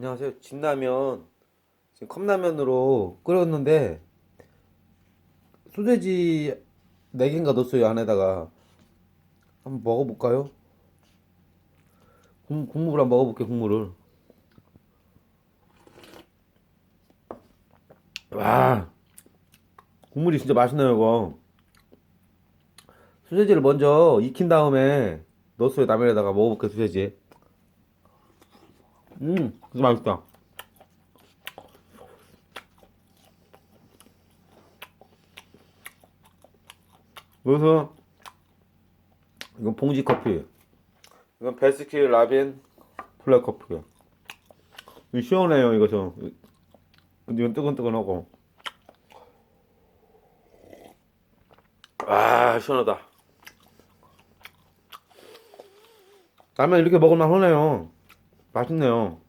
안녕하세요. 진라면. 지금 컵라면으로 끓였는데 소세지 4개인가 넣었어요 안에다가. 한번 먹어볼까요? 국, 국물을 한번 먹어볼게요 국물을. 와 국물이 진짜 맛있네요 이거. 소세지를 먼저 익힌 다음에 넣었어요 라면에다가. 먹어볼게요 소세지 음 진짜 맛있다. 그래서 이건 봉지 커피. 이건 베스킨 라빈 블랙 커피 이거 시원해요 이거 좀 근데 이건 뜨끈뜨끈하고. 아 시원하다. 라면 이렇게 먹을만 하네요 맛있네요